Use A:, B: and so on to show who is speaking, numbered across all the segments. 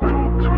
A: built to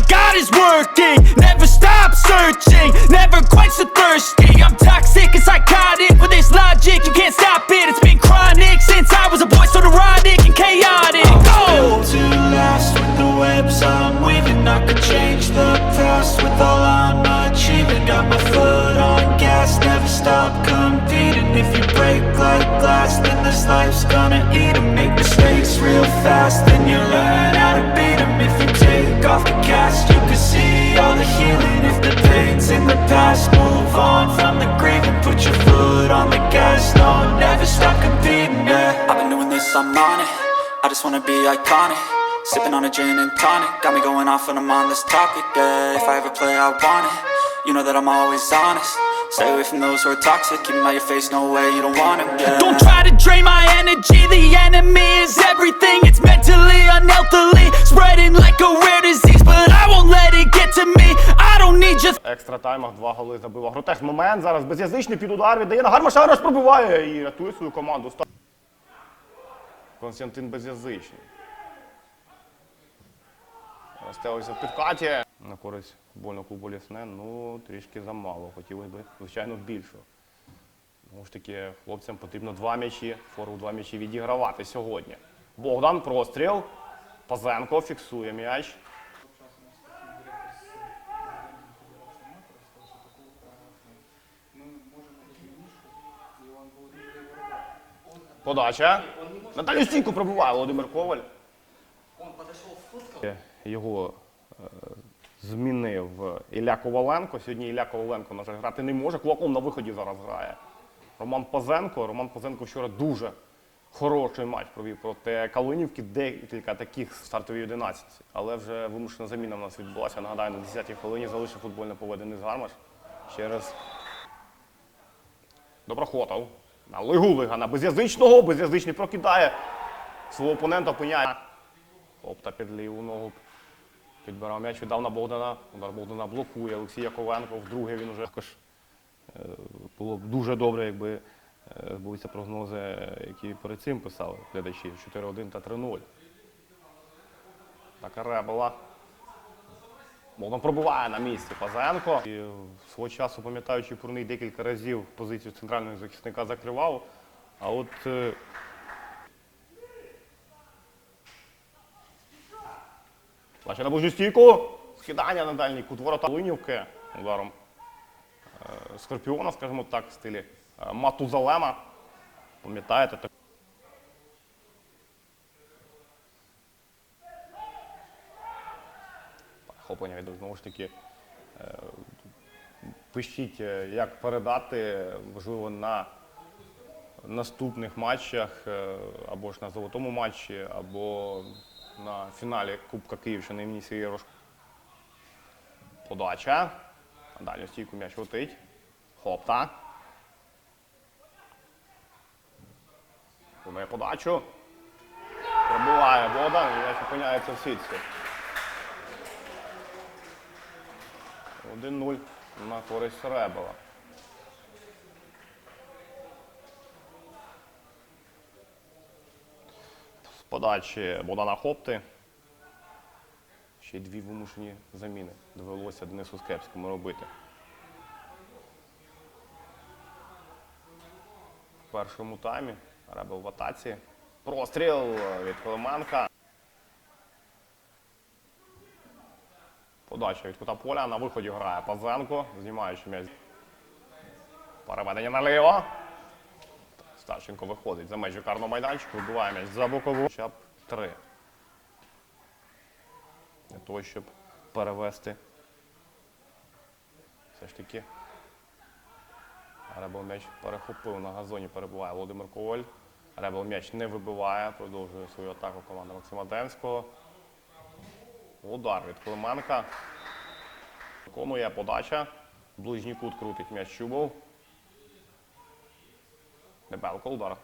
B: got is working. Never stop searching. Never quench the thirsty. I'm
C: wanna be iconic. Sipping on a gin and tonic. Got me going off when I'm on this topic. Yeah, if I ever play, I want it. You know that I'm always honest. Stay away from those who are toxic. Keep 'em out your face, no way, you don't want it. Yeah.
B: Don't try to drain my energy. The enemy is everything. It's mentally, unhealthily, spreading like a rare disease. But I won't let it get to me. I don't need your
D: екстра таймах два голи забив. Агротех момент зараз безязичний під удар віддає на Гармаша, Гармаш пробиває і рятує свою команду. Ста- Константин Безязичний. Стелиться в підкаті. На користь футбольного клубу Лісне, ну трішки замало. Хотілося б, звичайно, більшого. Тому ж таки, хлопцям потрібно два м'ячі, фору два м'ячі відігравати сьогодні. Богдан, простріл. Пазенко фіксує м'яч. Подача. Наталю стійку пробиває Володимир Коваль. Його е, змінив Ілля Коваленко. Сьогодні Ілля Коваленко, на жаль, грати не може. Кулаком на виході зараз грає. Роман Пазенко. Роман Пазенко вчора дуже хороший матч провів проти Калинівки. Декілька таких стартовій 11. Але вже вимушена заміна в нас відбулася. Нагадаю, на 10-й хвилині залишив футбольне поведений з Гармаш. Через Доброхотов. На Лигу Лига на безязичного. Безязичний прокидає свого опонента, опиняє. Опта під ліву ногу. Підбирав м'яч, віддав на Богдана. Удар Богдана блокує. Олексій Яковенко. Вдруге він уже також е, було б дуже добре, якби е, збулися прогнози, які перед цим писали глядачі 4-1 та 3-0. Така ребела. Богдан пробиває на місці Пазенко. І свого часу, пам'ятаючи Пурний декілька разів позицію центрального захисника закривав. А от е, на ближню стійку. Скидання на дальній кут ворота Линівки ударом е, Скорпіона, скажімо так, в стилі е, Матузалема. Пам'ятаєте? Так? Хоплення від знову ж таки. е, Пишіть, е, як передати, можливо, на наступних матчах, е, або ж на золотому матчі, або на фіналі Кубка Київщини імені Сергія Рожко. Подача. На дальню стійку м'яч летить. Хопта. Думає подачу. Пробиває Богдан, і м'яч опиняється в сітці. 1-0 на користь Ребела. З подачі Богдана Хопти. Ще й дві вимушені заміни. Довелося Денису Скепському робити. В першому таймі Ребел в атаці. Простріл від Коломанка. Подача від кута поля. На виході грає Пазенко, знімаючи м'яч. Переведення наліво. Старченко виходить за межі карного майданчику, вибиває м'яч за бокову. Б три. Для того, щоб перевести Все ж таки. Ребел м'яч перехопив на газоні, перебуває Володимир Коваль. Ребел м'яч не вибиває, продовжує свою атаку команда Максима Демського. Удар від Клименка. Виконує подача. Ближній кут крутить м'яч Чубов. Дебелко удар.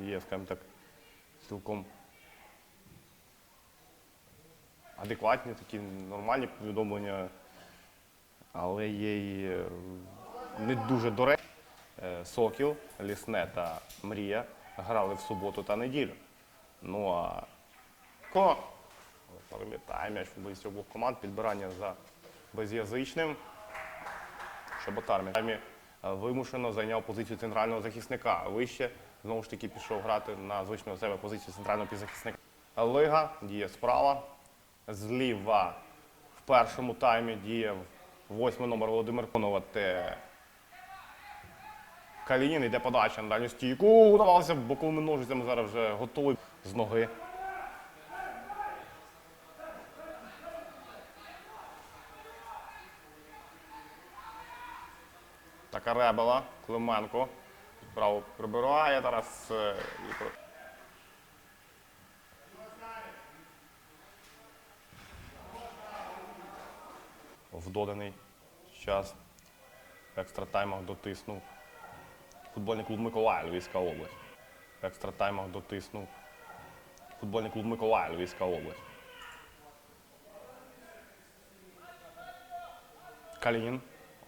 D: Є, скажімо так, цілком адекватні, такі нормальні повідомлення, але є й е, не дуже доречні. Е, Сокіл, Лісне та Мрія грали в суботу та неділю. Ну а Ко перелітає м'яч футболістів обох команд, підбирання за без'язичним. Шаботар м'ячами е, вимушено зайняв позицію центрального захисника. Вище знову ж таки пішов грати на звичну себе позицію центрального півзахисника. Лига діє справа. Зліва в першому таймі діє восьмий номер Володимир Конувати. Калінін йде подача на дальню стійку. Удавалося боковими ножицями зараз вже готовий з ноги. Така ребела, Клименко. Право прибирає зараз. е, і В доданий час екстра таймах дотиснув. Футбольний клуб Миколаїв, Львівська область. Екстра таймах дотиснув. Футбольний клуб Миколаїв, Львівська область. Калінін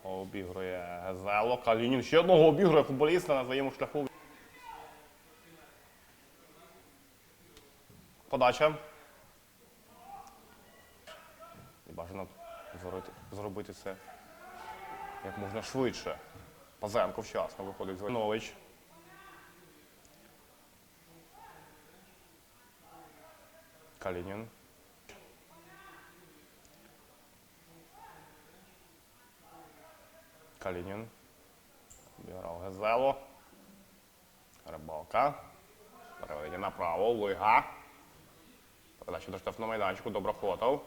D: обігрує Гезело. Калінін ще одного обігрує футболіста на своєму шляху. Подача. І бажано зробити, це як можна швидше. Пазенко вчасно виходить з Войнович. Калінін. Калінін. Обіграв Гезело. Рибалка. Переведення направо. Лига. Передача до штрафного майданчику. Доброхотов.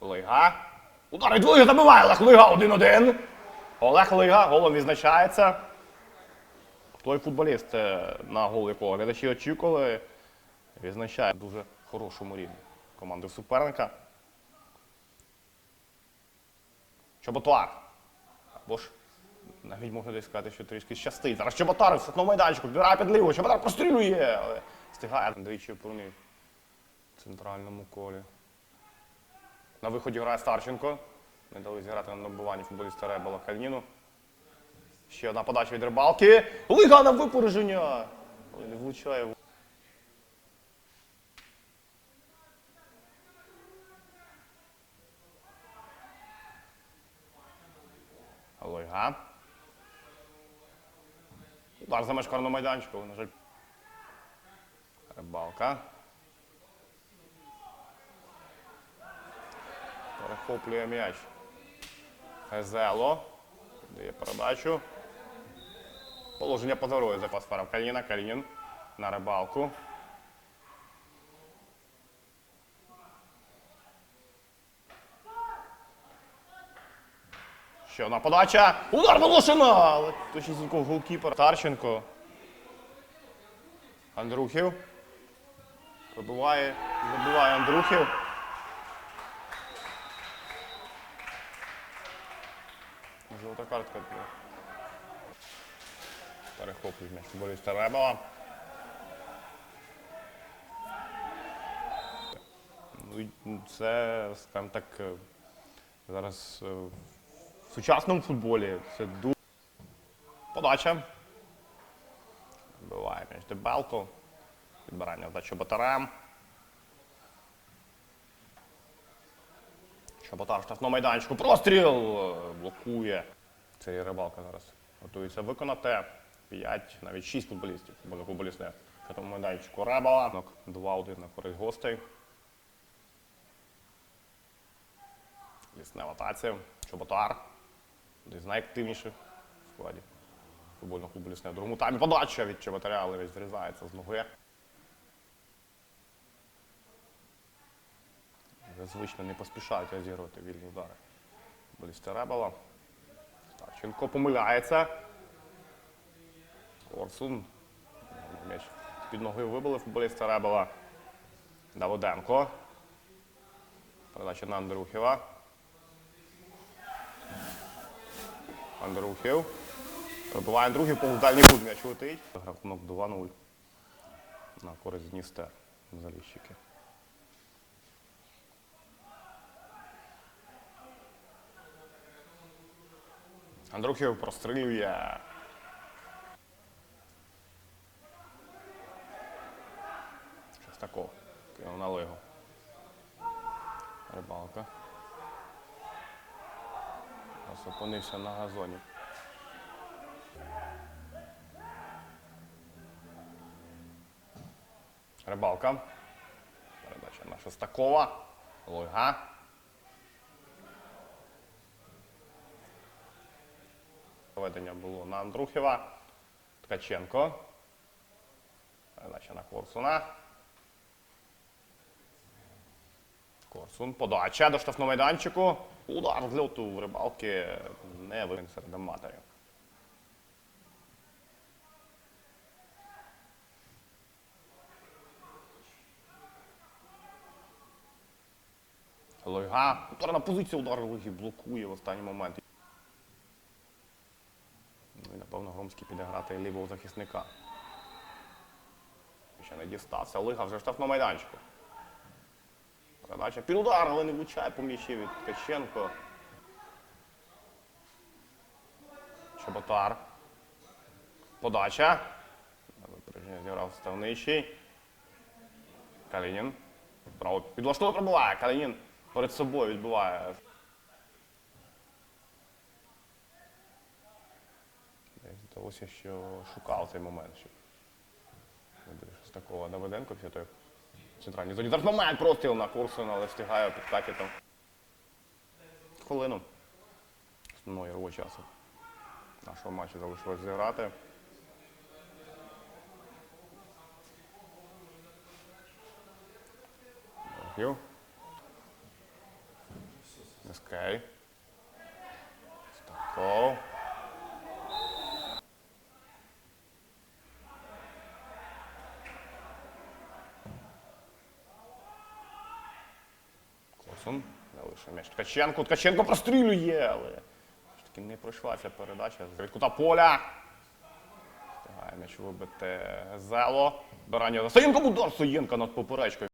D: Лига. Удар від Лига забиває Олег Лига 1-1. Олег Лига голом відзначається. Той футболіст, е, на гол якого глядачі очікували, відзначає дуже хорошому рівні команди суперника. Чоботар. Або ж навіть можна десь сказати, що трішки щастить. Зараз Чоботар в штрафному майданчику, збирає підливу, Чоботар прострілює, але встигає двічі опорний в центральному колі. На виході грає Старченко. Не дали зіграти на набуванні футболіста Ребела Кальніну. Ще одна подача від рибалки. Лига на випередження. Але не влучає. Лига. Удар за меж карного майданчику, на жаль. Рибалка. Перехоплює м'яч. Гезело. Дає передачу. Положення позорує за пасфером Каліна. Калінін на рибалку. Ще одна подача. Удар Волошина! Але точнісінько голкіпер. Тарченко. Андрухів. Пробиває, забиває Андрухів. Жовта картка. була. Перехоплює м'яч футболіста Ребела. Ну, це, скажімо так, е, зараз е, в сучасному футболі це дуже. Подача. Биває м'яч Дебелко. Підбирання вдачі Батарем. Шаботар в штрафному майданчику. Простріл! Блокує. Цей рибалка зараз готується виконати. 5, навіть 6 футболістів. Футбольний футболіст не майданчику Ребала. 2-1 на користь гостей. Лісне в атаці. Чоботар. З найактивніших в складі футбольного клубу Лісне. В другому таймі подача від Чоботаря, але весь зрізається з ноги. Звично не поспішають розігрувати вільні удари. Футболісти Ребела. Старченко помиляється. Корсун. М'яч під ноги вибили футболіста Ребела. Давиденко. Передача на Андрухіва. Андрухів. Пробиває Андрухів, по дальній кут м'яч летить. Рахунок 2-0 на користь Дністер. Заліщики. Андрухів прострілює. Шестаков. Кинув на лигу. Рибалка. Опинився на газоні. Рибалка. Передача на Шестакова. Лойга. Ведення було на Андрухіва. Ткаченко. Передача на Корсуна. Корсун. Подача до штрафного майданчику. Удар з льоту в рибалки не винен серед аматорів. Лойга. Ударна позиція удар Лиги блокує в останній момент. Ну і напевно Громський піде грати лівого захисника. Ще не дістався. Лига вже в штрафному майданчику. Передача під удар, але не влучає по м'ячі від Ткаченко. Чоботар. Подача. Випередження зіграв ставничий. Калінін. Право підлаштовує пробиває. Калінін перед собою відбиває. Здалося, що шукав цей момент. Щоб з такого Давиденко після того, в центральній зоні. Зараз момент простріл на Курсона, але встигає під пакетом. Хвилину. Основного ігрового часу. Нашого матчу залишилось зіграти. Дякую. Ескей. Корсун. Залишив м'яч Ткаченко. Ткаченко прострілює, але ж таки не пройшла ця передача. З кута поля. Встигає м'яч вибити Зело. До раннього. Саєнко удар Саєнка над поперечкою.